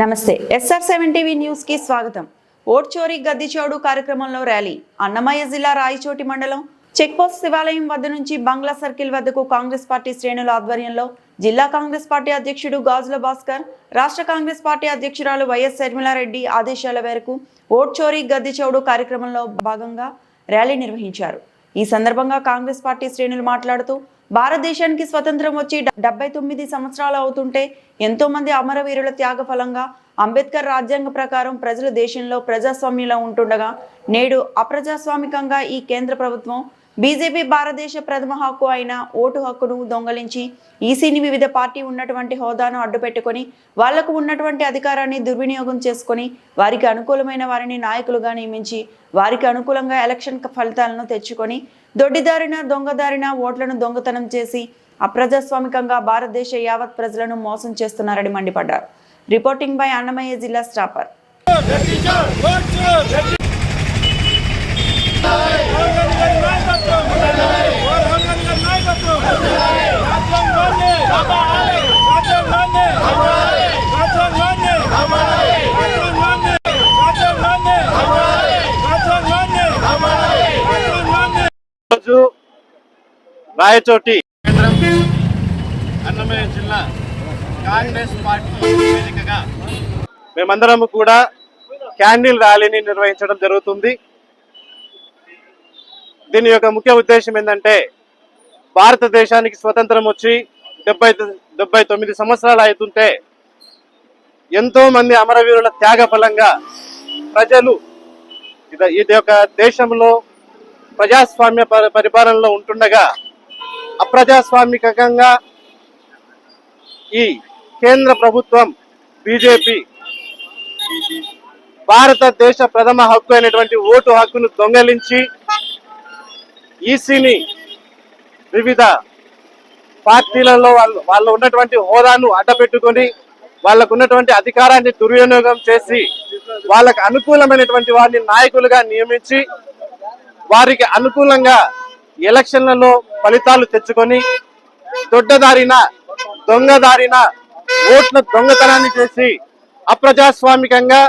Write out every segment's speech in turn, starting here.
నమస్తే. SR seven TV న్యూస్కి స్వాగతం. ఓట్ చోరీ గద్ది కార్యక్రమంలో ర్యాలీ. అన్నమయ్య జిల్లా రాయచోటి మండలం చెక్పోస్ట్ శివాలయం వద్ద నుంచి బంగ్లా సర్కిల్ వద్దకు కాంగ్రెస్ పార్టీ శ్రేణుల ఆధ్వర్యంలో జిల్లా కాంగ్రెస్ పార్టీ అధ్యక్షుడు గాజుల భాస్కర్ రాష్ట్ర కాంగ్రెస్ పార్టీ అధ్యక్షురాలు వైఎస్ శర్మిలారెడ్డి ఆదేశాల మేరకు ఓట్ చోరీ గద్ది చౌడు కార్యక్రమంలో భాగంగా ర్యాలీ నిర్వహించారు. ఈ సందర్భంగా కాంగ్రెస్ పార్టీ శ్రేణులు మాట్లాడుతూ భారతదేశానికి స్వతంత్రం వచ్చి డెబ్బై తొమ్మిది సంవత్సరాలు అవుతుంటే ఎంతో మంది అమరవీరుల త్యాగ ఫలంగా అంబేద్కర్ రాజ్యాంగ ప్రకారం ప్రజలు దేశంలో ప్రజాస్వామ్యంలో ఉంటుండగా నేడు అప్రజాస్వామికంగా ఈ కేంద్ర ప్రభుత్వం బీజేపీ భారతదేశ ప్రథమ హక్కు అయిన ఓటు హక్కును దొంగలించి ఈసీని వివిధ పార్టీ ఉన్నటువంటి హోదాను అడ్డుపెట్టుకొని వాళ్ళకు ఉన్నటువంటి అధికారాన్ని దుర్వినియోగం చేసుకొని వారికి అనుకూలమైన వారిని నాయకులుగా నియమించి వారికి అనుకూలంగా ఎలక్షన్ ఫలితాలను తెచ్చుకొని దొడ్డిదారిన దొంగదారిన ఓట్లను దొంగతనం చేసి అప్రజాస్వామికంగా భారతదేశ యావత్ ప్రజలను మోసం చేస్తున్నారని మండిపడ్డారు. రిపోర్టింగ్ బై అన్నమయ్య జిల్లా స్టాపర్. రాయచోటి కేంద్రం అన్నమయ్య జిల్లా కాంగ్రెస్ పార్టీ వేదికగా మేమందరం కూడా క్యాండిల్ ర్యాలీని నిర్వహించడం జరుగుతుంది దీని యొక్క ముఖ్య ఉద్దేశం ఏంటంటే భారతదేశానికి స్వతంత్రం వచ్చి డెబ్బై డెబ్బై తొమ్మిది సంవత్సరాలు అవుతుంటే ఎంతో మంది అమరవీరుల త్యాగ ఫలంగా ప్రజలు ఇది- ఇది ఒక దేశంలో ప్రజాస్వామ్య పరి- పరిపాలనలో ఉంటుండగా అప్రజాస్వామికంగా ఈ కేంద్ర ప్రభుత్వం బీజేపీ భారతదేశ ప్రథమ హక్కు అయినటువంటి ఓటు హక్కును దొంగలించి ఈసీని వివిధ పార్టీలలో వాళ్ళు వాళ్ళు ఉన్నటువంటి హోదాను అడ్డపెట్టుకొని వాళ్ళకు ఉన్నటువంటి అధికారాన్ని దుర్వినియోగం చేసి వాళ్ళకు అనుకూలమైనటువంటి వారిని నాయకులుగా నియమించి వారికి అనుకూలంగా ఎలక్షన్లలో ఫలితాలు తెచ్చుకొని దొడ్డదారిన దొంగదారిన ఓట్ల దొంగతనాన్ని చేసి అప్రజాస్వామికంగా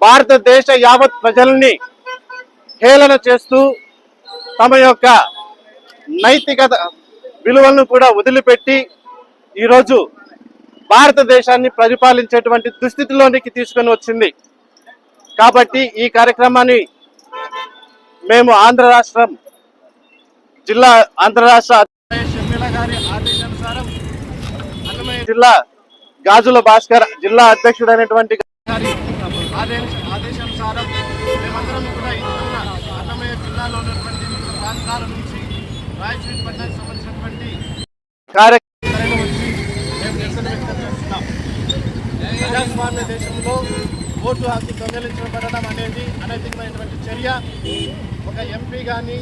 భారతదేశ యావత్ ప్రజల్ని హేళన చేస్తూ తమ యొక్క నైతికత విలువలను కూడా వదిలిపెట్టి ఈరోజు భారతదేశాన్ని పరిపాలించేటువంటి దుస్థితిలోనికి తీసుకొని వచ్చింది. కాబట్టి ఈ కార్యక్రమాన్ని మేము ఆంధ్ర రాష్ట్రం జిల్లా ఆంధ్ర రాష్ట్ర జిల్లా గాజుల భాస్కర్ జిల్లా అధ్యక్షుడైనటువంటి గారి ఆదేశ మేమందరం కూడా ఇస్తున్న అన్నమయ్య జిల్లాలో ఉన్నటువంటి వివిధ ప్రాంతాల నుంచి రాయచూరి పట్టణానికి సంబంధించినటువంటి వచ్చి మేము నిరసన వ్యక్తం చేస్తున్నాం. ప్రజాస్వామ్య దేశంలో ఓటు హక్కు దొంగలించబడడం అనేది అనైతికమైనటువంటి చర్య. ఒక ఎంపీ కానీ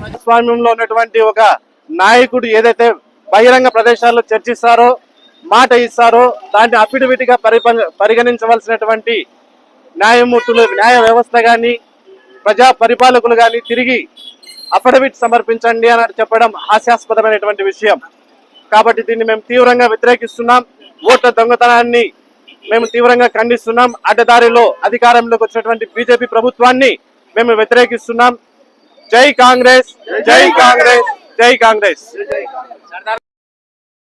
ప్రజాస్వామ్యంలో ఉన్నటువంటి ఒక నాయకుడు ఏదైతే బహిరంగ ప్రదేశాల్లో చర్చిస్తారో మాట ఇస్తారో దాన్ని అఫిడవిట్గా పరిగణించవలసినటువంటి న్యాయమూర్తులు న్యాయ వ్యవస్థ కానీ ప్రజా పరిపాలకులు కానీ తిరిగి అఫిడవిట్ సమర్పించండి అని చెప్పడం హాస్యాస్పదమైనటువంటి విషయం. కాబట్టి దీన్ని మేము తీవ్రంగా వ్యతిరేకిస్తున్నాం. ఓట్ల దొంగతనాన్ని మేము తీవ్రంగా ఖండిస్తున్నాం. అడ్డదారిలో అధికారంలోకి వచ్చినటువంటి బీజేపీ ప్రభుత్వాన్ని మేము వ్యతిరేకిస్తున్నాం. జై కాంగ్రెస్ జై కాంగ్రెస్. జై కాంగ్రెస్.